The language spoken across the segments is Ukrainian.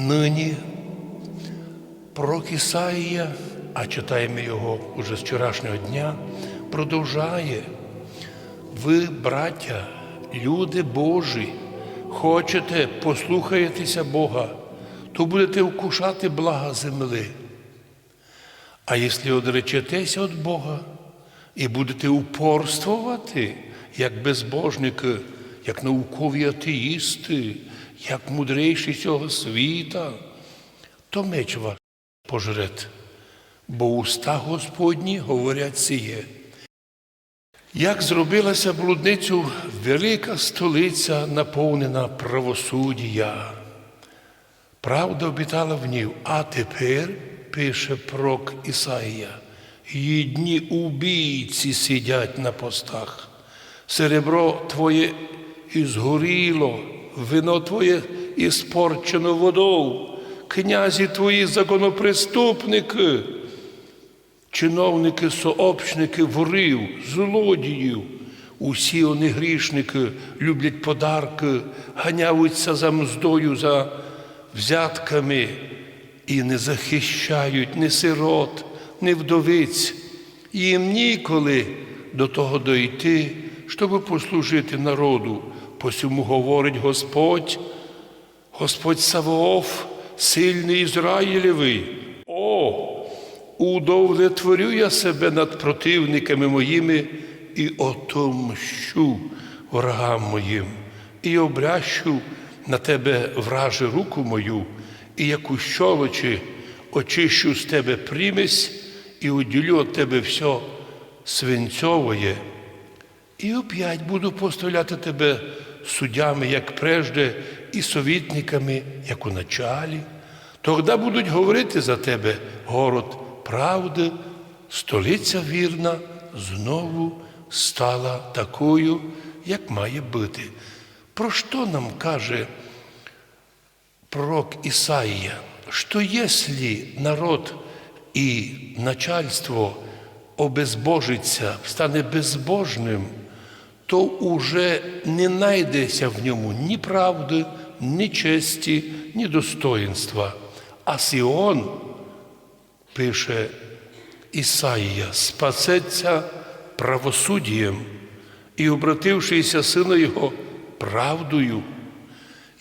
Нині пророк Ісаїя, а читаємо його уже з вчорашнього дня, продовжає. Ви, браття, люди Божі, хочете, послухаєтеся Бога, то будете вкушати блага земли. А якщо одречетеся від Бога і будете упорствувати, як безбожники, як наукові атеїсти, як мудрейші цього світа, то меч ваш пожрет, бо уста Господні говорять сіє. Як зробилася блудницю велика столиця, наповнена правосуддя. Правда обітала в ній, а тепер, пише пророк Ісаїя, їдні убійці сидять на постах. Серебро твоє ізгоріло, вино твоє іспорчено водою, князі твої законопреступники, чиновники, сообщники ворів, злодіїв. Усі вони грішники люблять подарки, ганяються за мздою, за взятками і не захищають ні сирот, ні вдовиць. Їм ніколи до того дойти, щоб послужити народу. Посьому говорить Господь, Господь Савооф, сильний Ізраїлевий. О, удовлетворю я себе над противниками моїми і отомщу ворогам моїм, і обрящу на тебе враже руку мою, і як у щолочі очищу з тебе примесь і уділю від тебе все свинцьовоє. І опять буду поставляти тебе суддями, як прежде, і совітниками, як у началі. Тогда будуть говорити за тебе город правди, столиця вірна, знову стала такою, як має бути. Про що нам каже пророк Исаия, что если народ и начальство обезбожиться, стане безбожним, то уже не найдеться в ньому ні правди, ні честі, ні достоїнства. А Сіон, пише Ісаїя, спасеться правосуддям і, обратившися сина Його правдою.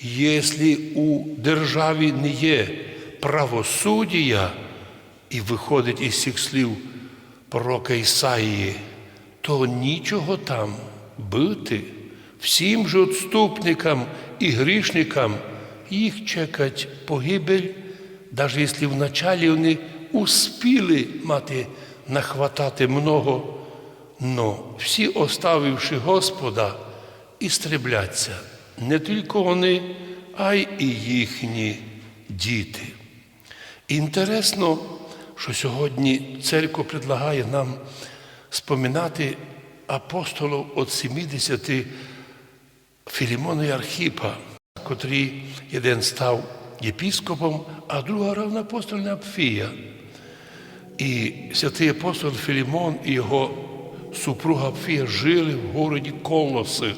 Якщо у державі не є правосуддя, і виходить із цих слів пророка Ісаїї, то нічого там бити. Всім же відступникам і грішникам їх чекать погибель, навіть якщо вначалі вони успіли мати нахватати много, но всі, оставивши Господа, істребляться не тільки вони, а й і їхні діти. Інтересно, що сьогодні церква предлагає нам споминати апостолів від 70 Філімона і Архіпа, котрий один став єпіскопом, а друга равноапостольна Апфія. І святий апостол Філімон і його супруга Апфія жили в городі Колоси.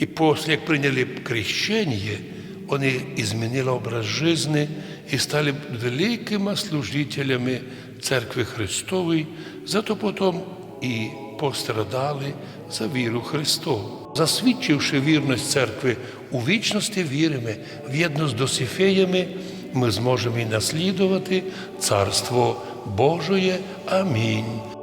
И после, як приняли крещение, они изменили образ жизни и стали великими служителями Церкви Христової, зато потім і пострадали за віру Христову. Засвідчивши вірність церкви у вічності віримо, в'єдно з досифеями, ми зможемо і наслідувати Царство Божоє. Амінь.